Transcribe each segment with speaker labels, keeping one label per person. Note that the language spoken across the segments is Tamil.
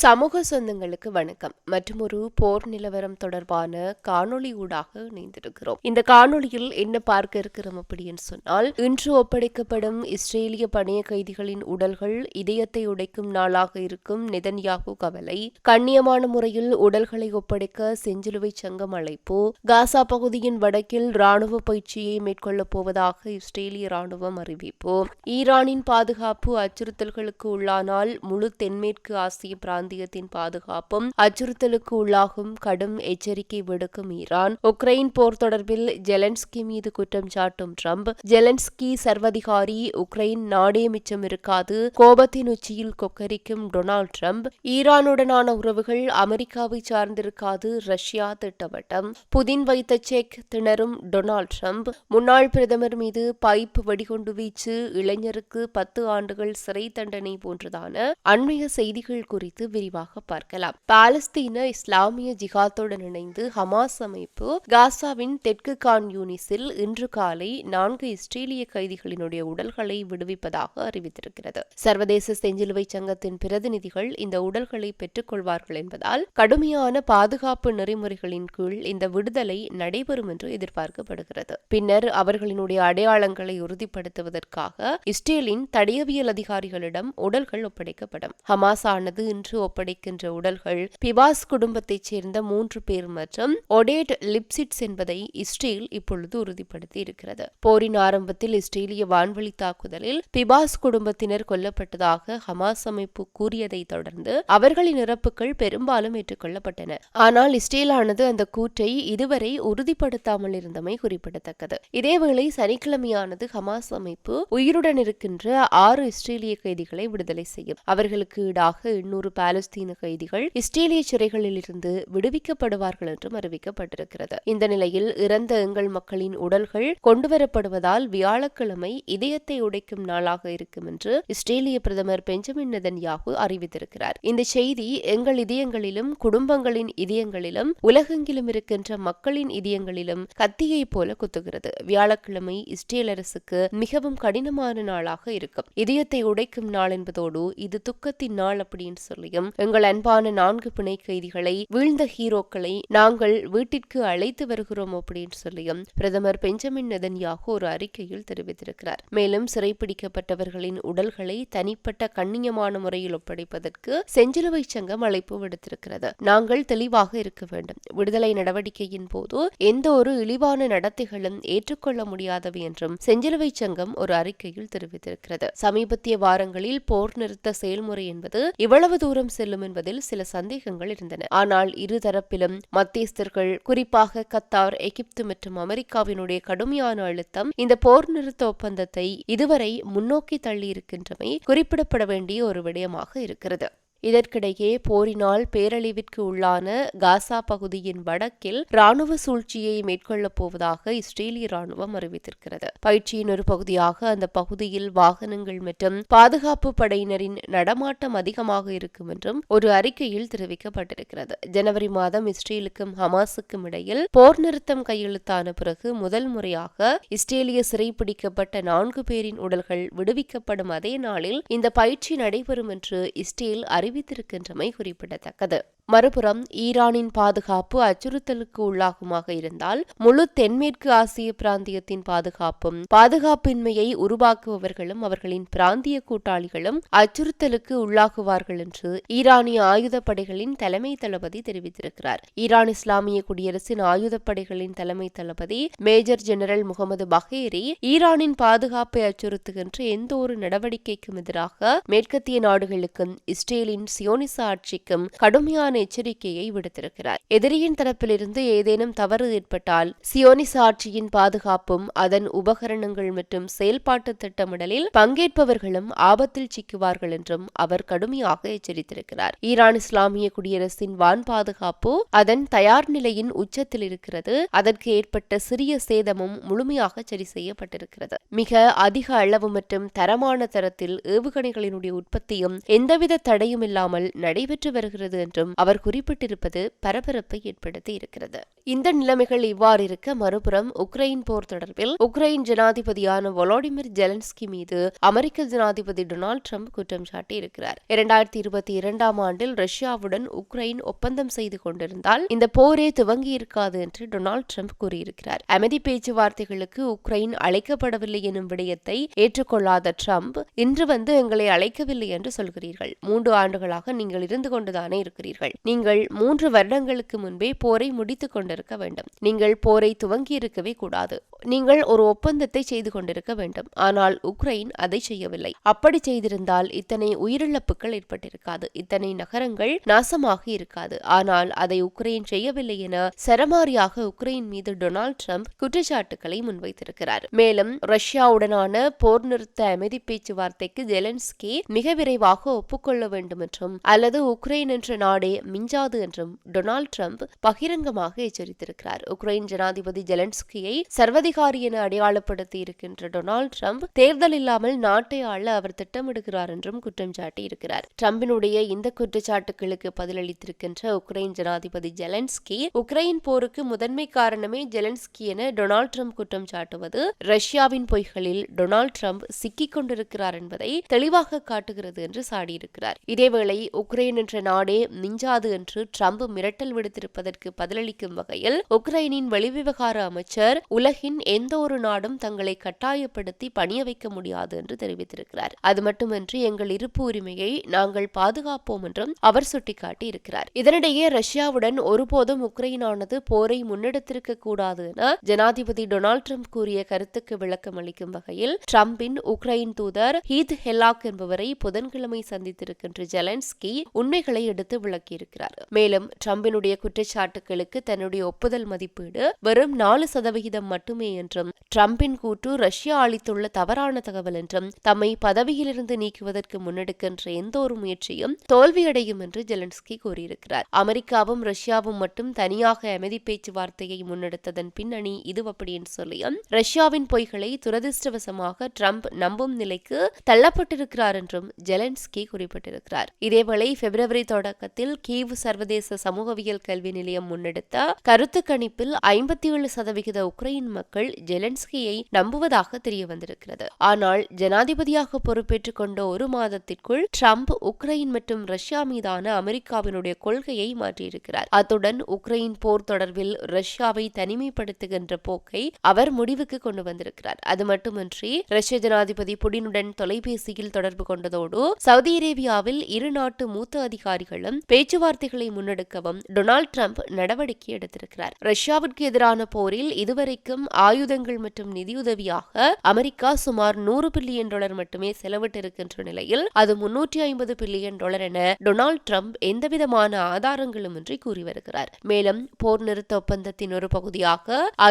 Speaker 1: சமூக சொந்தங்களுக்கு வணக்கம் மற்றும் ஒரு போர் நிலவரம் தொடர்பான காணொளி ஊடாக இணைந்திருக்கிறோம் இந்த காணொளியில் என்ன பார்க்க இருக்கிறோம் அப்படின்னு சொன்னால் இன்று ஒப்படைக்கப்படும் இஸ்ரேலிய பணைய கைதிகளின் உடல்கள் இதயத்தை உடைக்கும் நாளாக இருக்கும் நிதன்யாகு கவலை கண்ணியமான முறையில் உடல்களை ஒப்படைக்க செஞ்சிலுவை சங்கம் அழைப்பு காசா பகுதியின் வடக்கில் ராணுவ பயிற்சியை மேற்கொள்ளப் போவதாக இஸ்ரேலிய ராணுவம் அறிவிப்பு ஈரானின் பாதுகாப்பு அச்சுறுத்தல்களுக்கு உள்ளானால் முழு தென்மேற்கு ஆசிய பிராந்தியத்தின் பாதுகாப்பும் அச்சுறுத்தலுக்கு உள்ளாகும் கடும் எச்சரிக்கை விடுக்கும் ஈரான் உக்ரைன் போர் தொடர்பில் ஜெலன்ஸ்கி மீது குற்றம் சாட்டும் ட்ரம்ப் ஜெலன்ஸ்கி சர்வதிகாரி உக்ரைன் நாடே மிச்சம் இருக்காது கோபத்தின் உச்சியில் கொக்கரிக்கும் டொனால்ட் ட்ரம்ப் ஈரானுடனான உறவுகள் அமெரிக்காவை சார்ந்திருக்காது ரஷ்யா திட்டவட்டம் புதின் வைத்த செக் திணறும் டொனால்ட் ட்ரம்ப் முன்னாள் பிரதமர் மீது பைப் வெடிகுண்டு வீச்சு இளைஞருக்கு பத்து ஆண்டுகள் சிறை தண்டனை போன்றதான அண்மைய செய்திகள் குறித்து குறித்து விரிவாக பார்க்கலாம் பாலஸ்தீன இஸ்லாமிய ஜிஹாத்துடன் இணைந்து ஹமாஸ் அமைப்பு காசாவின் தெற்கு கான் யூனிஸில் இன்று காலை நான்கு இஸ்ரேலிய கைதிகளினுடைய உடல்களை விடுவிப்பதாக அறிவித்திருக்கிறது சர்வதேச செஞ்சிலுவை சங்கத்தின் பிரதிநிதிகள் இந்த உடல்களை பெற்றுக்கொள்வார்கள் என்பதால் கடுமையான பாதுகாப்பு நெறிமுறைகளின் கீழ் இந்த விடுதலை நடைபெறும் என்று எதிர்பார்க்கப்படுகிறது பின்னர் அவர்களினுடைய அடையாளங்களை உறுதிப்படுத்துவதற்காக இஸ்ரேலின் தடயவியல் அதிகாரிகளிடம் உடல்கள் ஒப்படைக்கப்படும் ஹமாஸ் ஆனது இன்று இன்று ஒப்படைக்கின்ற உடல்கள் பிபாஸ் குடும்பத்தைச் சேர்ந்த மூன்று பேர் மற்றும் ஒடேட் லிப்சிட்ஸ் என்பதை இஸ்ரேல் இப்பொழுது உறுதிப்படுத்தி இருக்கிறது போரின் ஆரம்பத்தில் இஸ்ரேலிய வான்வழி தாக்குதலில் பிபாஸ் குடும்பத்தினர் கொல்லப்பட்டதாக ஹமாஸ் அமைப்பு கூறியதை தொடர்ந்து அவர்களின் இறப்புகள் பெரும்பாலும் ஏற்றுக்கொள்ளப்பட்டன ஆனால் இஸ்ரேலானது அந்த கூற்றை இதுவரை உறுதிப்படுத்தாமல் இருந்தமை குறிப்பிடத்தக்கது இதேவேளை சனிக்கிழமையானது ஹமாஸ் அமைப்பு உயிருடன் இருக்கின்ற ஆறு இஸ்ரேலிய கைதிகளை விடுதலை செய்யும் அவர்களுக்கு ஈடாக எண்ணூறு பாலஸ்தீன கைதிகள் இஸ்ரேலிய சிறைகளில் இருந்து விடுவிக்கப்படுவார்கள் என்றும் அறிவிக்கப்பட்டிருக்கிறது இந்த நிலையில் இறந்த எங்கள் மக்களின் உடல்கள் கொண்டுவரப்படுவதால் வியாழக்கிழமை இதயத்தை உடைக்கும் நாளாக இருக்கும் என்று இஸ்ரேலிய பிரதமர் பெஞ்சமின் நெதன்யாகு அறிவித்திருக்கிறார் இந்த செய்தி எங்கள் இதயங்களிலும் குடும்பங்களின் இதயங்களிலும் உலகெங்கிலும் இருக்கின்ற மக்களின் இதயங்களிலும் கத்தியை போல குத்துகிறது வியாழக்கிழமை இஸ்ரேல் அரசுக்கு மிகவும் கடினமான நாளாக இருக்கும் இதயத்தை உடைக்கும் நாள் என்பதோடு இது துக்கத்தின் நாள் அப்படின்னு சொல்லி செய்யும் எங்கள் அன்பான நான்கு பிணை கைதிகளை வீழ்ந்த ஹீரோக்களை நாங்கள் வீட்டிற்கு அழைத்து வருகிறோம் அப்படின்னு சொல்லியும் பிரதமர் பெஞ்சமின் நதன்யாகு ஒரு அறிக்கையில் தெரிவித்திருக்கிறார் மேலும் சிறைப்பிடிக்கப்பட்டவர்களின் உடல்களை தனிப்பட்ட கண்ணியமான முறையில் ஒப்படைப்பதற்கு செஞ்சிலுவை சங்கம் அழைப்பு விடுத்திருக்கிறது நாங்கள் தெளிவாக இருக்க வேண்டும் விடுதலை நடவடிக்கையின் போது எந்த ஒரு இழிவான நடத்தைகளும் ஏற்றுக்கொள்ள முடியாதவை என்றும் செஞ்சிலுவை சங்கம் ஒரு அறிக்கையில் தெரிவித்திருக்கிறது சமீபத்திய வாரங்களில் போர் நிறுத்த செயல்முறை என்பது இவ்வளவு தூரம் தூரம் செல்லும் என்பதில் சில சந்தேகங்கள் இருந்தன ஆனால் இருதரப்பிலும் மத்தியஸ்தர்கள் குறிப்பாக கத்தார் எகிப்து மற்றும் அமெரிக்காவினுடைய கடுமையான அழுத்தம் இந்த போர் நிறுத்த ஒப்பந்தத்தை இதுவரை முன்னோக்கி தள்ளி இருக்கின்றமை குறிப்பிடப்பட வேண்டிய ஒரு விடயமாக இருக்கிறது இதற்கிடையே போரினால் பேரழிவிற்கு உள்ளான காசா பகுதியின் வடக்கில் ராணுவ சூழ்ச்சியை மேற்கொள்ளப் போவதாக இஸ்ரேலிய ராணுவம் அறிவித்திருக்கிறது பயிற்சியின் ஒரு பகுதியாக அந்த பகுதியில் வாகனங்கள் மற்றும் பாதுகாப்பு படையினரின் நடமாட்டம் அதிகமாக இருக்கும் என்றும் ஒரு அறிக்கையில் தெரிவிக்கப்பட்டிருக்கிறது ஜனவரி மாதம் இஸ்ரேலுக்கும் ஹமாஸுக்கும் இடையில் போர் நிறுத்தம் கையெழுத்தான பிறகு முதல் முறையாக இஸ்ரேலிய சிறைப்பிடிக்கப்பட்ட நான்கு பேரின் உடல்கள் விடுவிக்கப்படும் அதே நாளில் இந்த பயிற்சி நடைபெறும் என்று இஸ்ரேல் அறிவி அறிவித்திருக்கின்றமை குறிப்பிடத்தக்கது மறுபுறம் ஈரானின் பாதுகாப்பு அச்சுறுத்தலுக்கு உள்ளாகுமாக இருந்தால் முழு தென்மேற்கு ஆசிய பிராந்தியத்தின் பாதுகாப்பும் பாதுகாப்பின்மையை உருவாக்குபவர்களும் அவர்களின் பிராந்திய கூட்டாளிகளும் அச்சுறுத்தலுக்கு உள்ளாகுவார்கள் என்று ஈரானிய ஆயுதப்படைகளின் தலைமை தளபதி தெரிவித்திருக்கிறார் ஈரான் இஸ்லாமிய குடியரசின் ஆயுதப்படைகளின் தலைமை தளபதி மேஜர் ஜெனரல் முகமது பஹேரி ஈரானின் பாதுகாப்பை அச்சுறுத்துகின்ற எந்த ஒரு நடவடிக்கைக்கும் எதிராக மேற்கத்திய நாடுகளுக்கும் இஸ்ரேலின் சியோனிச ஆட்சிக்கும் கடுமையான கடுமையான எச்சரிக்கையை விடுத்திருக்கிறார் எதிரியின் தரப்பிலிருந்து ஏதேனும் தவறு ஏற்பட்டால் சியோனிஸ் ஆட்சியின் பாதுகாப்பும் அதன் உபகரணங்கள் மற்றும் செயல்பாட்டு திட்டமிடலில் பங்கேற்பவர்களும் ஆபத்தில் சிக்குவார்கள் என்றும் அவர் கடுமையாக எச்சரித்திருக்கிறார் ஈரான் இஸ்லாமிய குடியரசின் வான் பாதுகாப்பு அதன் தயார் நிலையின் உச்சத்தில் இருக்கிறது அதற்கு ஏற்பட்ட சிறிய சேதமும் முழுமையாக சரி செய்யப்பட்டிருக்கிறது மிக அதிக அளவு மற்றும் தரமான தரத்தில் ஏவுகணைகளினுடைய உற்பத்தியும் எந்தவித தடையும் இல்லாமல் நடைபெற்று வருகிறது என்றும் அவர் குறிப்பிட்டிருப்பது பரபரப்பை ஏற்படுத்தி இருக்கிறது இந்த நிலைமைகள் இவ்வாறு இருக்க மறுபுறம் உக்ரைன் போர் தொடர்பில் உக்ரைன் ஜனாதிபதியான வொலோடிமிர் ஜெலன்ஸ்கி மீது அமெரிக்க ஜனாதிபதி டொனால்டு ட்ரம்ப் குற்றம் சாட்டியிருக்கிறார் இரண்டாயிரத்தி இருபத்தி இரண்டாம் ஆண்டில் ரஷ்யாவுடன் உக்ரைன் ஒப்பந்தம் செய்து கொண்டிருந்தால் இந்த போரே துவங்கி இருக்காது என்று டொனால்டு ட்ரம்ப் கூறியிருக்கிறார் அமைதி பேச்சுவார்த்தைகளுக்கு உக்ரைன் அழைக்கப்படவில்லை எனும் விடயத்தை ஏற்றுக்கொள்ளாத ட்ரம்ப் இன்று வந்து எங்களை அழைக்கவில்லை என்று சொல்கிறீர்கள் மூன்று ஆண்டுகளாக நீங்கள் இருந்து கொண்டுதானே இருக்கிறீர்கள் நீங்கள் மூன்று வருடங்களுக்கு முன்பே போரை முடித்துக் கொண்டு கொண்டிருக்க வேண்டும் நீங்கள் போரை துவங்கி இருக்கவே கூடாது நீங்கள் ஒரு ஒப்பந்தத்தை செய்து கொண்டிருக்க வேண்டும் ஆனால் உக்ரைன் அதை செய்யவில்லை அப்படி செய்திருந்தால் இத்தனை உயிரிழப்புகள் ஏற்பட்டிருக்காது இத்தனை நகரங்கள் நாசமாக இருக்காது ஆனால் அதை உக்ரைன் செய்யவில்லை என சரமாரியாக உக்ரைன் மீது டொனால்ட் ட்ரம்ப் குற்றச்சாட்டுகளை முன்வைத்திருக்கிறார் மேலும் ரஷ்யாவுடனான போர் நிறுத்த அமைதி பேச்சுவார்த்தைக்கு ஜெலன்ஸ்கி மிக விரைவாக ஒப்புக்கொள்ள வேண்டும் என்றும் அல்லது உக்ரைன் என்ற நாடே மிஞ்சாது என்றும் டொனால்ட் ட்ரம்ப் பகிரங்கமாக எச்சரித்தார் எச்சரித்திருக்கிறார் உக்ரைன் ஜனாதிபதி ஜெலன்ஸ்கியை சர்வதிகாரி என அடையாளப்படுத்தி இருக்கின்ற டொனால்டு ட்ரம்ப் தேர்தல் இல்லாமல் நாட்டை ஆள அவர் திட்டமிடுகிறார் என்றும் குற்றம் சாட்டி இருக்கிறார் ட்ரம்பினுடைய இந்த குற்றச்சாட்டுகளுக்கு பதிலளித்திருக்கின்ற உக்ரைன் ஜனாதிபதி ஜெலன்ஸ்கி உக்ரைன் போருக்கு முதன்மை காரணமே ஜெலன்ஸ்கி என டொனால்டு ட்ரம்ப் குற்றம் சாட்டுவது ரஷ்யாவின் பொய்களில் டொனால்டு ட்ரம்ப் சிக்கிக் கொண்டிருக்கிறார் என்பதை தெளிவாக காட்டுகிறது என்று சாடியிருக்கிறார் இதேவேளை உக்ரைன் என்ற நாடே மிஞ்சாது என்று ட்ரம்ப் மிரட்டல் விடுத்திருப்பதற்கு பதிலளிக்கும் வகையில் வகையில் உக்ரைனின் வெளிவிவகார அமைச்சர் உலகின் எந்த ஒரு நாடும் தங்களை கட்டாயப்படுத்தி பணிய வைக்க முடியாது என்று தெரிவித்திருக்கிறார் அது மட்டுமின்றி எங்கள் இருப்பு உரிமையை நாங்கள் பாதுகாப்போம் என்றும் அவர் சுட்டிக்காட்டி இருக்கிறார் இதனிடையே ரஷ்யாவுடன் ஒருபோதும் உக்ரைனானது போரை முன்னெடுத்திருக்க கூடாது என ஜனாதிபதி டொனால்டு ட்ரம்ப் கூறிய கருத்துக்கு விளக்கம் அளிக்கும் வகையில் டிரம்பின் உக்ரைன் தூதர் ஹீத் ஹெலாக் என்பவரை புதன்கிழமை சந்தித்திருக்கின்ற ஜெலன்ஸ்கி உண்மைகளை எடுத்து விளக்கியிருக்கிறார் மேலும் டிரம்பினுடைய குற்றச்சாட்டுகளுக்கு தன்னுடைய ஒப்புதல் மதிப்பீடு வெறும் நாலு சதவிகிதம் மட்டுமே என்றும் டிரம்பின் கூற்று ரஷ்யா அளித்துள்ள தவறான தகவல் என்றும் தம்மை பதவியிலிருந்து நீக்குவதற்கு முன்னெடுக்கின்ற எந்த ஒரு முயற்சியும் தோல்வியடையும் என்று ஜெலன்ஸ்கி கூறியிருக்கிறார் அமெரிக்காவும் ரஷ்யாவும் மட்டும் தனியாக அமைதி பேச்சுவார்த்தையை முன்னெடுத்ததன் பின்னணி இது அப்படின்னு சொல்லியும் ரஷ்யாவின் பொய்களை துரதிருஷ்டவசமாக டிரம்ப் நம்பும் நிலைக்கு தள்ளப்பட்டிருக்கிறார் என்றும் ஜெலன்ஸ்கி குறிப்பிட்டிருக்கிறார் இதேவேளை பிப்ரவரி தொடக்கத்தில் கீவ் சர்வதேச சமூகவியல் கல்வி நிலையம் முன்னெடுத்த கருத்து கணிப்பில் ஐம்பத்தி ஏழு சதவிகித உக்ரைன் மக்கள் ஜெலன்ஸ்கியை நம்புவதாக தெரிய வந்திருக்கிறது ஆனால் ஜனாதிபதியாக பொறுப்பேற்றுக் கொண்ட ஒரு மாதத்திற்குள் ட்ரம்ப் உக்ரைன் மற்றும் ரஷ்யா மீதான அமெரிக்காவினுடைய கொள்கையை மாற்றியிருக்கிறார் அத்துடன் உக்ரைன் போர் தொடர்பில் ரஷ்யாவை தனிமைப்படுத்துகின்ற போக்கை அவர் முடிவுக்கு கொண்டு வந்திருக்கிறார் அது மட்டுமின்றி ரஷ்ய ஜனாதிபதி புடினுடன் தொலைபேசியில் தொடர்பு கொண்டதோடு சவுதி அரேபியாவில் இரு நாட்டு மூத்த அதிகாரிகளும் பேச்சுவார்த்தைகளை முன்னெடுக்கவும் டொனால்டு டிரம்ப் நடவடிக்கை எடுத்திருக்கிறார் கூறியிருக்கிறார் ரஷ்யாவிற்கு எதிரான போரில் இதுவரைக்கும் ஆயுதங்கள் மற்றும் நிதியுதவியாக அமெரிக்கா சுமார் நூறு பில்லியன் டாலர் மட்டுமே செலவிட்டிருக்கின்ற நிலையில் அது முன்னூற்றி ஐம்பது பில்லியன் டாலர் என டொனால்டு ட்ரம்ப் எந்தவிதமான ஆதாரங்களும் இன்றி கூறி வருகிறார் மேலும் போர் நிறுத்த ஒப்பந்தத்தின் ஒரு பகுதியாக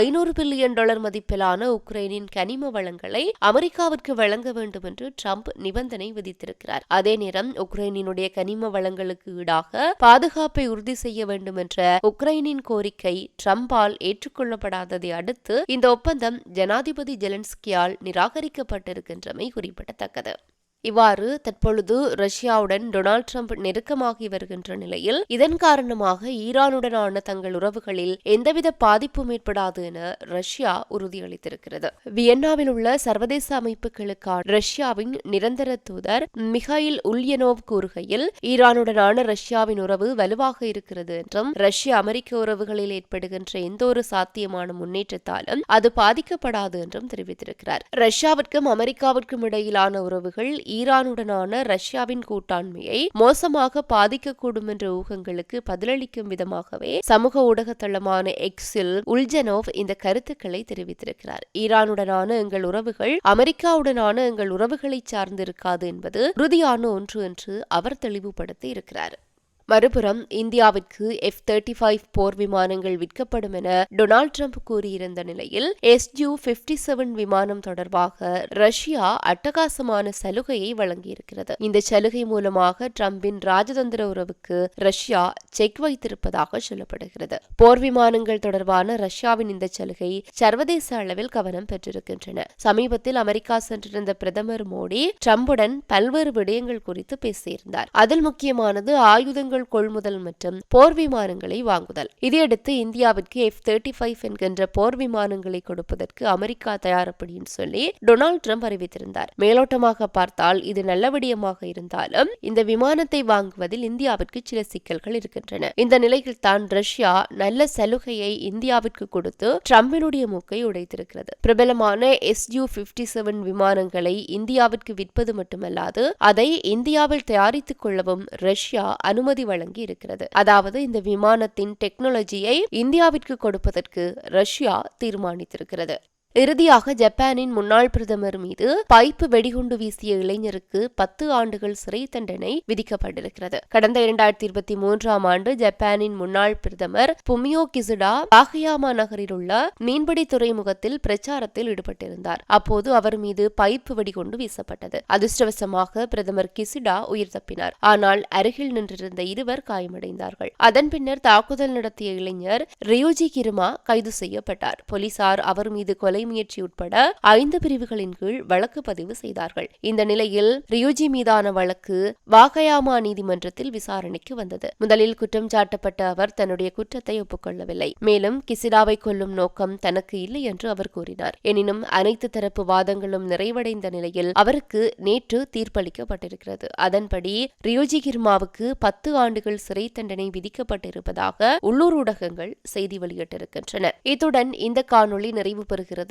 Speaker 1: ஐநூறு பில்லியன் டாலர் மதிப்பிலான உக்ரைனின் கனிம வளங்களை அமெரிக்காவிற்கு வழங்க வேண்டும் என்று ட்ரம்ப் நிபந்தனை விதித்திருக்கிறார் அதே நேரம் உக்ரைனினுடைய கனிம வளங்களுக்கு ஈடாக பாதுகாப்பை உறுதி செய்ய வேண்டும் என்ற உக்ரைனின் கோரிக்கை கோரிக்கை ட்ரம்பால் ஏற்றுக்கொள்ளப்படாததை அடுத்து இந்த ஒப்பந்தம் ஜனாதிபதி ஜெலன்ஸ்கியால் நிராகரிக்கப்பட்டிருக்கின்றமை குறிப்பிடத்தக்கது இவ்வாறு தற்பொழுது ரஷ்யாவுடன் டொனால்ட் ட்ரம்ப் நெருக்கமாகி வருகின்ற நிலையில் இதன் காரணமாக ஈரானுடனான தங்கள் உறவுகளில் எந்தவித பாதிப்பும் ஏற்படாது என ரஷ்யா உறுதியளித்திருக்கிறது வியன்னாவில் உள்ள சர்வதேச அமைப்புகளுக்கான ரஷ்யாவின் நிரந்தர தூதர் மிகாயில் உல்யனோவ் கூறுகையில் ஈரானுடனான ரஷ்யாவின் உறவு வலுவாக இருக்கிறது என்றும் ரஷ்ய அமெரிக்க உறவுகளில் ஏற்படுகின்ற எந்த ஒரு சாத்தியமான முன்னேற்றத்தாலும் அது பாதிக்கப்படாது என்றும் தெரிவித்திருக்கிறார் ரஷ்யாவிற்கும் அமெரிக்காவிற்கும் இடையிலான உறவுகள் ஈரானுடனான ரஷ்யாவின் கூட்டாண்மையை மோசமாக பாதிக்கக்கூடும் என்ற ஊகங்களுக்கு பதிலளிக்கும் விதமாகவே சமூக ஊடகத்தளமான எக்ஸில் உல்ஜனோவ் இந்த கருத்துக்களை தெரிவித்திருக்கிறார் ஈரானுடனான எங்கள் உறவுகள் அமெரிக்காவுடனான எங்கள் உறவுகளை சார்ந்திருக்காது என்பது உறுதியான ஒன்று என்று அவர் தெளிவுபடுத்தி இருக்கிறார் மறுபுறம் இந்தியாவிற்கு எஃப் தேர்ட்டி ஃபைவ் போர் விமானங்கள் விற்கப்படும் என டொனால்ட் ட்ரம்ப் கூறியிருந்த நிலையில் எஸ் யூ பிப்டி செவன் விமானம் தொடர்பாக ரஷ்யா அட்டகாசமான சலுகையை வழங்கியிருக்கிறது இந்த சலுகை மூலமாக டிரம்பின் ராஜதந்திர உறவுக்கு ரஷ்யா செக் வைத்திருப்பதாக சொல்லப்படுகிறது போர் விமானங்கள் தொடர்பான ரஷ்யாவின் இந்த சலுகை சர்வதேச அளவில் கவனம் பெற்றிருக்கின்றன சமீபத்தில் அமெரிக்கா சென்றிருந்த பிரதமர் மோடி டிரம்புடன் பல்வேறு விடயங்கள் குறித்து பேசியிருந்தார் அதில் முக்கியமானது ஆயுதங்கள் விமானங்கள் கொள்முதல் மற்றும் போர் விமானங்களை வாங்குதல் இதையடுத்து இந்தியாவிற்கு எஃப் தேர்ட்டி ஃபைவ் என்கின்ற போர் விமானங்களை கொடுப்பதற்கு அமெரிக்கா தயாரப்படும் சொல்லி டொனால்டு ட்ரம்ப் அறிவித்திருந்தார் மேலோட்டமாக பார்த்தால் இது நல்லபடியமாக இருந்தாலும் இந்த விமானத்தை வாங்குவதில் இந்தியாவிற்கு சில சிக்கல்கள் இருக்கின்றன இந்த நிலையில் தான் ரஷ்யா நல்ல சலுகையை இந்தியாவிற்கு கொடுத்து ட்ரம்பினுடைய மூக்கை உடைத்திருக்கிறது பிரபலமான எஸ் யூ பிப்டி செவன் விமானங்களை இந்தியாவிற்கு விற்பது மட்டுமல்லாது அதை இந்தியாவில் தயாரித்துக் கொள்ளவும் ரஷ்யா அனுமதி அனுமதி வழங்கி இருக்கிறது அதாவது இந்த விமானத்தின் டெக்னாலஜியை இந்தியாவிற்கு கொடுப்பதற்கு ரஷ்யா தீர்மானித்திருக்கிறது இறுதியாக ஜப்பானின் முன்னாள் பிரதமர் மீது பைப்பு வெடிகுண்டு வீசிய இளைஞருக்கு பத்து ஆண்டுகள் சிறை தண்டனை விதிக்கப்பட்டிருக்கிறது கடந்த இரண்டாயிரத்தி இருபத்தி மூன்றாம் ஆண்டு ஜப்பானின் முன்னாள் பிரதமர் புமியோ கிசுடா பாகயாமா நகரில் உள்ள மீன்பிடி துறைமுகத்தில் பிரச்சாரத்தில் ஈடுபட்டிருந்தார் அப்போது அவர் மீது பைப்பு வெடிகுண்டு வீசப்பட்டது அதிர்ஷ்டவசமாக பிரதமர் கிசுடா உயிர் தப்பினார் ஆனால் அருகில் நின்றிருந்த இருவர் காயமடைந்தார்கள் அதன் பின்னர் தாக்குதல் நடத்திய இளைஞர் ரியோஜி கிருமா கைது செய்யப்பட்டார் போலீசார் அவர் மீது கொலை கொலைமுயற்சி உட்பட ஐந்து பிரிவுகளின் கீழ் வழக்கு பதிவு செய்தார்கள் இந்த நிலையில் ரியூஜி மீதான வழக்கு வாகயாமா நீதிமன்றத்தில் விசாரணைக்கு வந்தது முதலில் குற்றம் சாட்டப்பட்ட அவர் தன்னுடைய குற்றத்தை ஒப்புக்கொள்ளவில்லை மேலும் கிசிடாவை கொல்லும் நோக்கம் தனக்கு இல்லை என்று அவர் கூறினார் எனினும் அனைத்து தரப்பு வாதங்களும் நிறைவடைந்த நிலையில் அவருக்கு நேற்று தீர்ப்பளிக்கப்பட்டிருக்கிறது அதன்படி ரியோஜி கிர்மாவுக்கு பத்து ஆண்டுகள் சிறை தண்டனை விதிக்கப்பட்டிருப்பதாக உள்ளூர் ஊடகங்கள் செய்தி வெளியிட்டிருக்கின்றன இத்துடன் இந்த காணொலி நிறைவு பெறுகிறது